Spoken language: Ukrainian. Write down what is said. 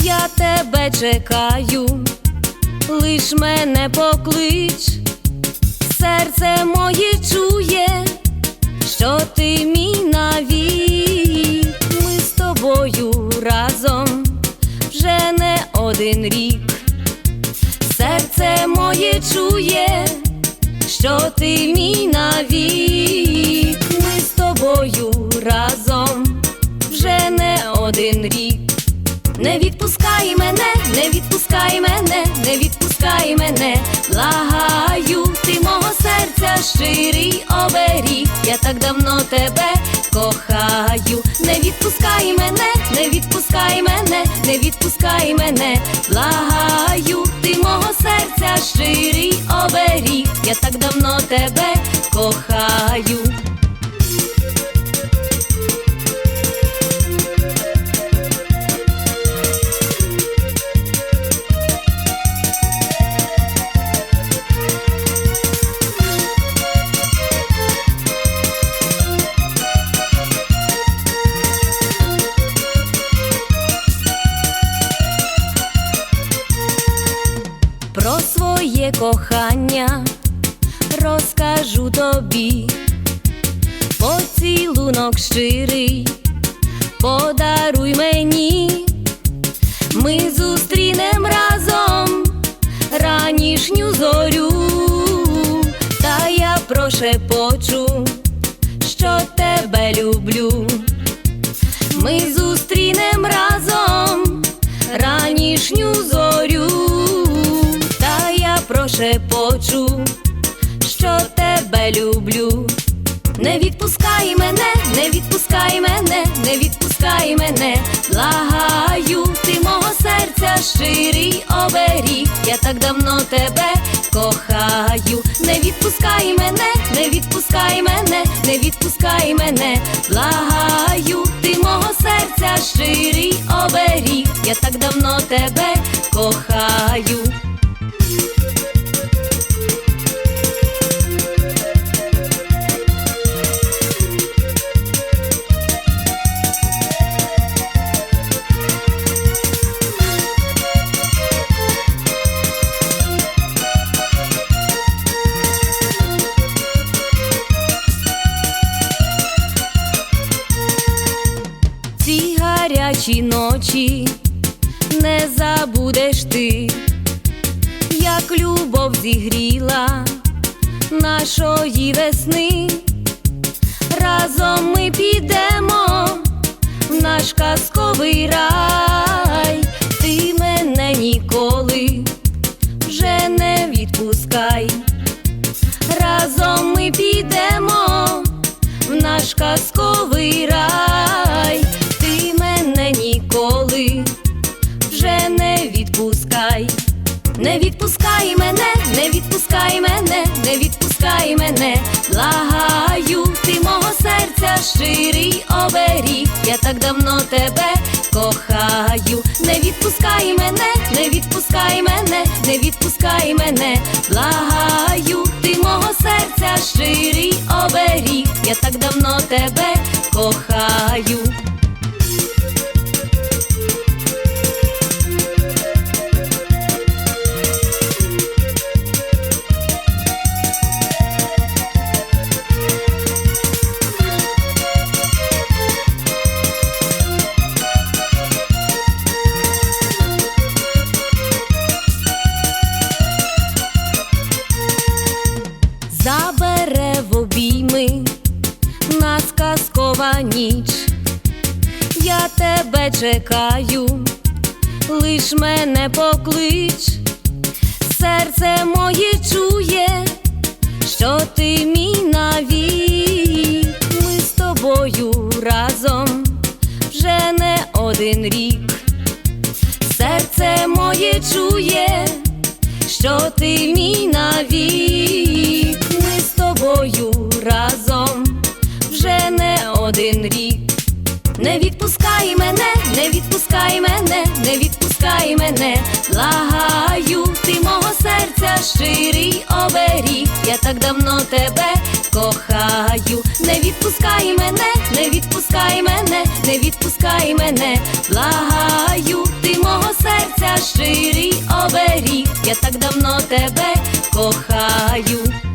Я тебе чекаю, лиш мене поклич, серце моє чує, що ти мій навік. Ми з тобою разом вже не один рік. Серце моє чує, що ти мій навік. Ми з тобою разом один рік. Не відпускай мене, не відпускай мене, не відпускай мене, благаю, ти мого серця щирий оберіг, я так давно тебе кохаю, не відпускай мене, не відпускай мене, не відпускай мене, благаю, ти мого серця щирий оберіг, я так давно тебе кохаю. Кохання розкажу тобі, поцілунок щирий, подаруй мені, ми зустрінем разом ранішню зорю, та я прошепочу, що тебе люблю. Ми зустрінем разом ранішню зорю, прошепочу, що тебе люблю. Не відпускай мене, не відпускай мене, не відпускай мене, благаю, ти мого серця щирий оберіг, я так давно тебе кохаю, не відпускай мене, не відпускай мене, не відпускай мене, благаю, ти мого серця щирий оберіг, я так давно тебе кохаю. Ці гарячі ночі не забудеш ти, як любов зігріла нашої весни. Разом ми підемо в наш казковий рай, ти мене ніколи вже не відпускай. Разом ми підемо в наш казковий відпускай, не відпускай мене, не відпускай мене, не відпускай мене, благаю, ти мого серця щирий оберіг, я так давно тебе кохаю, не відпускай мене, не відпускай мене, не відпускай мене, благаю, ти мого серця щирий оберіг, я так давно тебе кохаю. Тебе чекаю, лиш мене поклич, серце моє чує, що ти мій навік. Ми з тобою разом вже не один рік. Серце моє чує, що ти мій навік. Відпускай мене, не відпускай мене, благаю, ти мого серця щирий оберіг, я так давно тебе кохаю, не відпускай мене, не відпускай мене, не відпускай мене, благаю, ти мого серця щирий оберіг, я так давно тебе кохаю.